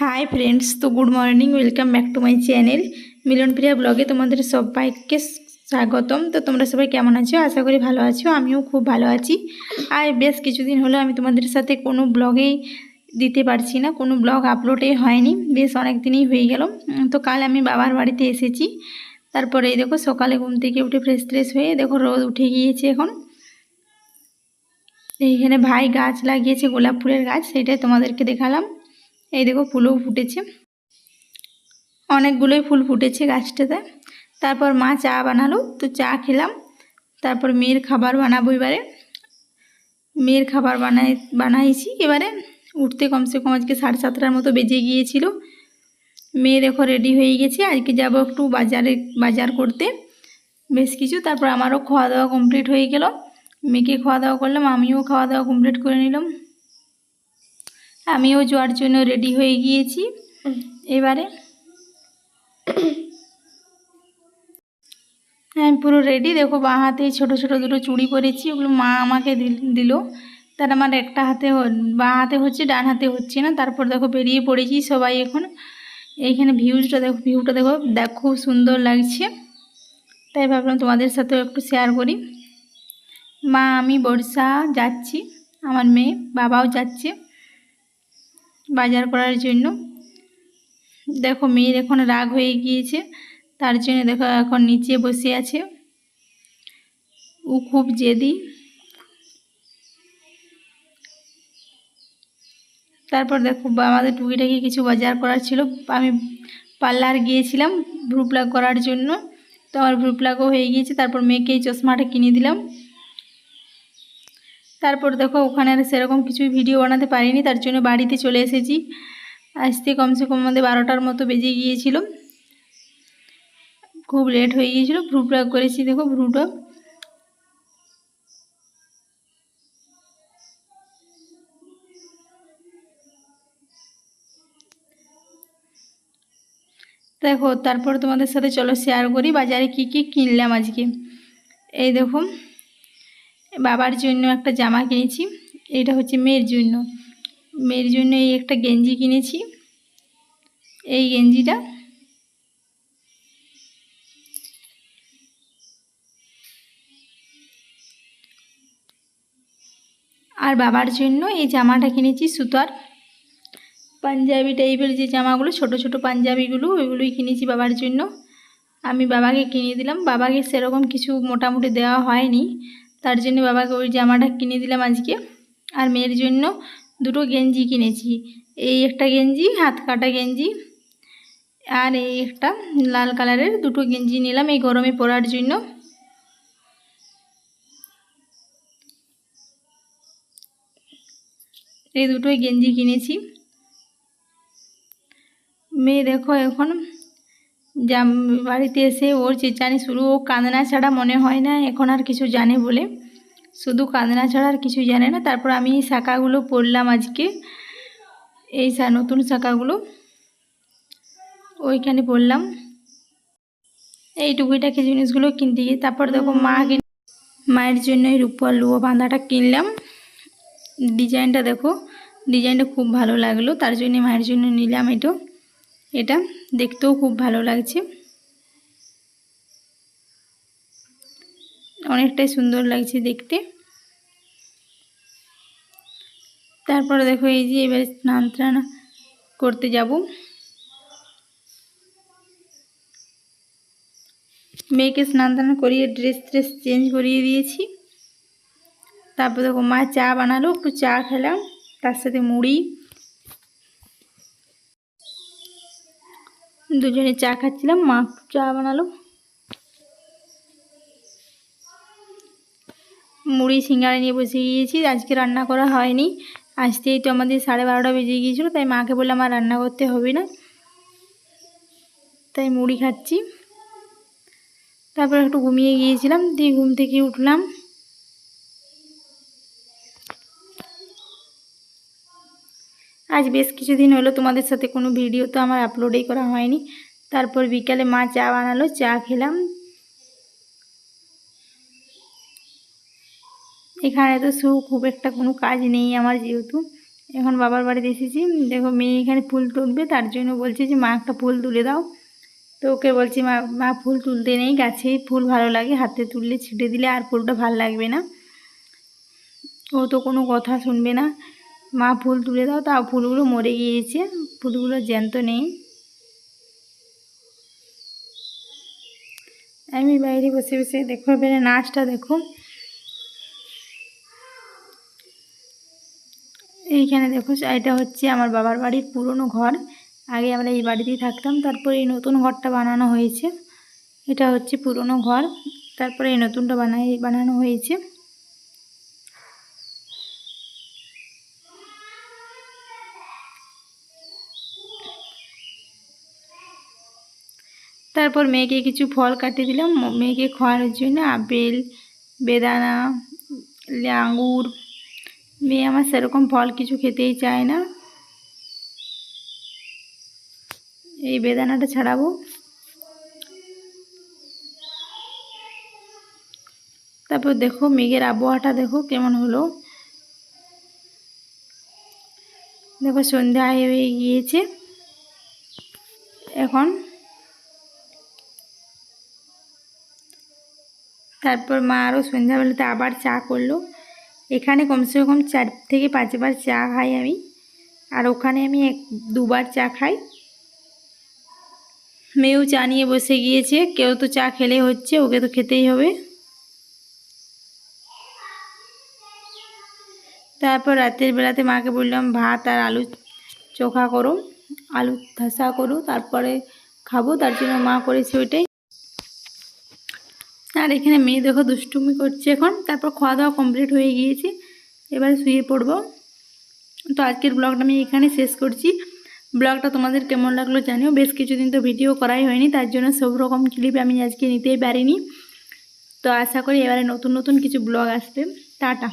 High friends তো good morning welcome back to my channel Milanpriya ব্লগে তোমাদের সবাইকে স্বাগতম। তো তোমরা সবাই কেমন আছো? আশা করি ভালো আছো, আমিও খুব ভালো আছি। আর বেশ কিছুদিন হলো আমি তোমাদের সাথে কোনো ব্লগেই দিতে পারছি না, কোনো ব্লগ আপলোডে হয়নি। বেশ অনেক দিনই হয়ে গেল। তো কাল আমি বাবার বাড়িতে এসেছি। তারপরে এই দেখো সকালে ঘুম থেকে উঠে ফ্রেশ ফ্রেশ হয়ে দেখো রোদ উঠে গিয়েছে এখন। এইখানে ভাই গাছ লাগিয়েছে, গোলাপ ফুলের গাছ, সেটাই তোমাদেরকে দেখালাম। এই দেখো ফুলও ফুটেছে। অনেকগুলোই ফুল ফুটেছে গাছটাতে। তারপর মা চা বানালো, তো চা খেলাম। তারপর মেয়ের খাবার বানাবো এবারে। মেয়ের খাবার বানাই, বানাইছি। এবারে উঠতে কমসে কম আজকে সাড়ে সাতটার মতো বেজে গিয়েছিল। মেয়ে দেখো রেডি হয়ে গেছে। আজকে যাব একটু বাজারে, বাজার করতে। বেশ কিছু। তারপর আমারও খাওয়া দাওয়া কমপ্লিট হয়ে গেল। মেয়েকে খাওয়া দাওয়া করলাম, আমিও খাওয়া দাওয়া কমপ্লিট করে নিলাম। আমিও যাওয়ার জন্য রেডি হয়ে গিয়েছি। এবারে হ্যাঁ পুরো রেডি দেখো বাঁ হাতে ছোটো ছোটো দুটো চুড়ি পরেছি, ওগুলো মা আমাকে দিল- তার আমার একটা হাতে বাঁ হাতে হচ্ছে, ডান হাতে হচ্ছে না। তারপর দেখো বেরিয়ে পড়েছি সবাই এখন। এইখানে ভিউজটা দেখো ভিউটা দেখো, দেখ খুব সুন্দর লাগছে। তাই ভাবলাম তোমাদের সাথেও একটু শেয়ার করি। মা, আমি বর্ষা যাচ্ছি, আমার মেয়ে, বাবাও যাচ্ছে। বাজার করার জন্য। দেখো মেয়ের এখন রাগ হয়ে গিয়েছে, তার জন্য দেখো এখন নিচে বসে আছে। ও খুব জেদি। তারপর দেখো আমাদের টুকিটাকি কিছু বাজার করার ছিল। আমি পার্লার গিয়েছিলাম ভ্রু প্লাগ করার জন্য। তো আমার ভ্রু প্লাগও হয়ে গিয়েছে, তারপর মেয়েকে এই চশমাটা কিনে দিলাম। তারপর দেখো ওখানে আর সেরকম কিছু ভিডিও বানাতে পারিনি, তার জন্য বাড়িতে চলে এসেছি। আসতে কমসে কম আমাদের বারোটার মতো বেজে গিয়েছিল। খুব লেট হয়ে গিয়েছিল ভ্রু প্লাগ করেছি দেখো ভ্রুটা দেখো, তারপর তোমাদের সাথে চলো শেয়ার করি, বাজারে কি কি কিনলাম আজকে। এই দেখো বাবার জন্য একটা জামা কিনেছি। এটা হচ্ছে মেয়ের জন্য। মেয়ের জন্য এই একটা গেঞ্জি কিনেছি। এই গেঞ্জিটা। আর বাবার জন্য এই জামাটা কিনেছি সুতার। পাঞ্জাবি টাইপের যে জামাগুলো, ছোট ছোট পাঞ্জাবিগুলো, ওইগুলোই কিনেছি বাবার জন্য। আমি বাবাকে কিনে দিলাম। বাবাকে সেরকম কিছু মোটামুটি দেওয়া হয়নি। তার জন্য বাবাকে ওই জামাটা কিনে দিলাম আজকে। আর মেয়ের জন্য দুটো গেঞ্জি কিনেছি। এই একটা গেঞ্জি, হাত কাটা গেঞ্জি, আর এই একটা লাল কালারের দুটো গেঞ্জি নিলাম এই গরমে পরার জন্য। এই দুটোই গেঞ্জি কিনেছি। মেয়ে দেখো এখন জাম, বাড়িতে এসে ওর চেঁচানি শুরু। ও কাঁদনা ছাড়া মনে হয় না, এখন আর কিছু জানে বলে। শুধু কাঁদনা ছাড়া আর কিছু জানে না। তারপর আমি এই শাখাগুলো পরলাম আজকে। এই নতুন শাখাগুলো। ওইখানে পরলাম। এই টুকিটাকি জিনিসগুলো কিনতে গিয়ে, তারপর দেখো মা মায়ের জন্য এই রূপার লুয়ো বাঁধাটা কিনলাম। ডিজাইনটা দেখো, ডিজাইনটা খুব ভালো লাগল। তার জন্য মায়ের জন্য নিলাম এটা। এটা দেখতেও খুব ভালো লাগছে। অনেকটাই সুন্দর লাগছে দেখতে। তারপরে দেখো এই যে এবার স্নান টান করতে যাব। মেয়েকে স্নান টান করিয়ে ড্রেস ট্রেস চেঞ্জ করিয়ে দিয়েছি। তারপর দেখো মা চা বানালো, একটু চা খেলাম, তার সাথে মুড়ি। দুজনে চা খাচ্ছিলাম, মা চা বানালো। মুড়ি, সিঙ্গারা নিয়ে বসে গিয়েছি, আজকে রান্না করা হয়নি। আসতেই তো আমাদের সাড়ে বারোটা বেজে গিয়েছিল, তাই মাকে বললাম, আর রান্না করতে হবে না। তাই মুড়ি খাচ্ছি। তারপর একটু ঘুমিয়ে গিয়েছিলাম, দিয়ে ঘুম থেকে উঠলাম। আজ বেশ কিছুদিন হলো তোমাদের সাথে কোনো ভিডিও তো আমার আপলোডই করা হয়নি। তারপর বিকালে মা চা বানালো, চা খেলাম। এখানে তো শু খুব একটা কোনো কাজ নেই আমার যেহেতু। এখন বাবার বাড়িতে এসেছি। দেখো মেয়ে এখানে ফুল তুলবে, তার জন্য বলছে যে মা একটা ফুল তুলে দাও। তো ওকে বলছি, মা মা ফুল তুলতে নেই, গাছে ফুল ভালো লাগে, হাতে তুললে ছিটে দিলে আর ফুলটা ভালো লাগবে না। ও তো কোনো কথা শুনবে না। মা ফুল তুলে দাও তাও ফুলগুলো মরে গিয়েছে, ফুলগুলো জ্যান্ত নেই। আমি বাইরে বসে বসে দেখো, এবারে নাচটা দেখো। এইখানে দেখো, এটা হচ্ছে আমার বাবার বাড়ির পুরনো ঘর। আগে আমরা এই বাড়িতেই থাকতাম, তারপরে এই নতুন ঘরটা বানানো হয়েছে। এটা হচ্ছে পুরনো ঘর, তারপরে এই নতুনটা বানাই, বানানো হয়েছে। তারপর মেয়েকে কিছু ফল কাটিয়ে দিলাম। মেয়েকে খাওয়ানোর জন্য আপেল, বেদানা আঙুর মেয়ে আমার সেরকম ফল কিছু খেতেই চায় না। এই বেদানাটা ছাড়াবো। তারপর দেখো মেঘের আবহাওয়াটা দেখো কেমন হলো। দেখো সন্ধ্যা হয়ে গিয়েছে। এখন তারপর মা আরও সন্ধ্যাবেলাতে আবার চা করল। এখানে কমসে কম চার থেকে পাঁচবার চা খাই আমি। আর ওখানে আমি এক, দুবার চা খাই। মেয়েও চা নিয়ে বসে গিয়েছে। কেউ তো চা খেলে হচ্ছে, ওকে তো খেতেই হবে। তারপর রাতের বেলাতে মাকে বললাম, ভাত আর আলু চোখা করো, আলু ধাসা করো, তারপরে খাব। তার জন্য মা করেছে ওইটাই। আর এখানে মেয়ে দেখো দুষ্টুমি করছে এখন। তারপর খাওয়া দাওয়া কমপ্লিট হয়ে গিয়েছে। এবারে শুয়ে পড়ব। তো আজকের ব্লগটা আমি এখানে শেষ করছি। ব্লগটা তোমাদের কেমন লাগল জানিও। বেশ কিছুদিন তো ভিডিও করাই হয়নি, তার জন্য সব রকম ক্লিপ আমি আজকে নিতেই পারিনি। তো আশা করি এবারে নতুন নতুন কিছু ব্লগ আসবে। টাটা।